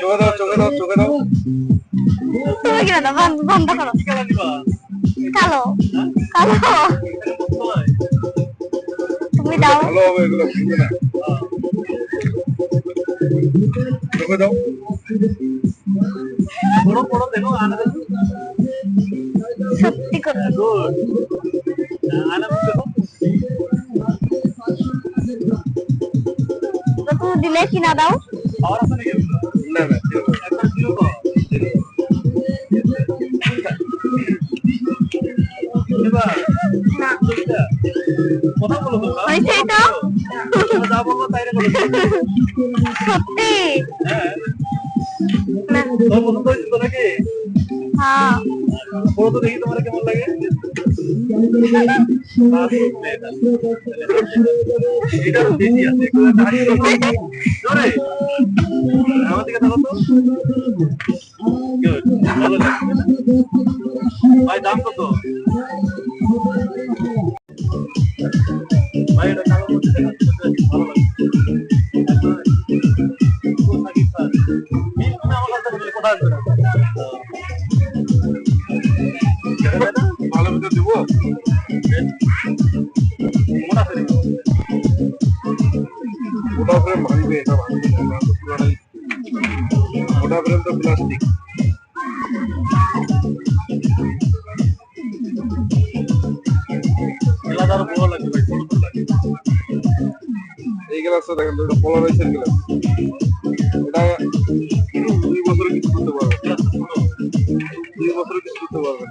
চোখে দাও চোখে দাও চোখে দাও। কিনা দাও বন্ধ বন্ধ করো। কালো কালো। তুমি দাও। ভালো হবে এগুলো ভেঙে না। চোখে দাও। সত্যি করতে তুমি দিলে কিনা দাও? না না zero। না হয়েছে এটা সত্যি না হ্যাঁ কেমন লাগে দিকে দেখো তো Good. ভালো লাগছে ভাই দাম কত ভাই এটা কালো মরিচ মোটা ফেরি ফ্রেম ভাঙবে এটা ভাঙবে মোটা ফ্রেম তো প্লাস্টিক বড় লাগবে ভাই ছোট লাগে এই গ্লাসটা দেখেন দুই বছরে কিছু করতে পারবে দুই বছরে কিছু করতে পারবেন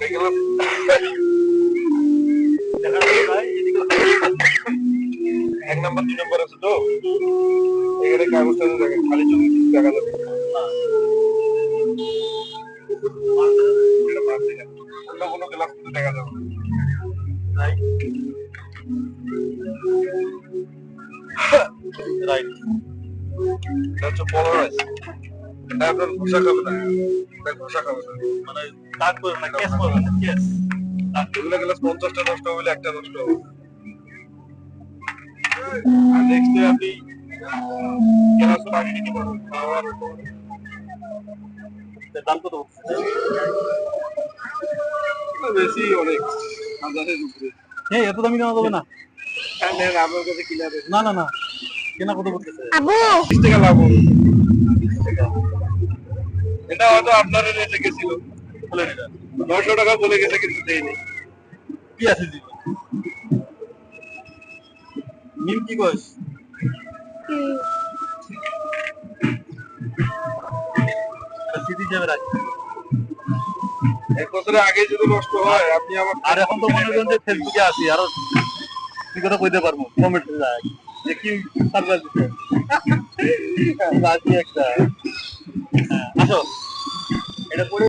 দেখলাম এক নম্বর দুই নম্বর আছে তো এখানে কাগজটা দেখেন খালি চোখে কিছু দেখা যাবে। অন্য কোনো কিন্তু দেখা যাবে. এটা হচ্ছে polarized। এটা আপনার খাবে না। এটা ঘষা খাবে না। মানে দাগ করবে না কেস করবে না কেস এগুলো গ্লাস পঞ্চাশটা নষ্ট হলে একটা নষ্ট হবে। আর নেক্সট ডে আপনি গ্লাস পানি নিতে পারবেন খাওয়ার দাম কত বেশি অনেক। হাজারের উপরে। হ্যাঁ এত দামি নেওয়া যাবে না। হ্যাঁ কাছে কিনে না না না। কেনা কত করতেছে আবু! বিশ টাকা লাভ হবে। বিশ টাকা। এটা হয়তো আপনার রেটে গেছিল বলে এটা নয়শো টাকা বলে গেছে কিন্তু দেয়নি। কি আছে জি নিম কি কস? রাখি এক বছরের আগে যদি নষ্ট হয় আপনি আবার আর এখন তো মনে করেন যে ফেসবুকে আছি আরও কি কথা কইতে পারব কমেন্ট যায়। যে কি সারপ্রাইজ দিতে একটা। হ্যাঁ, আসো। এটা পড়ে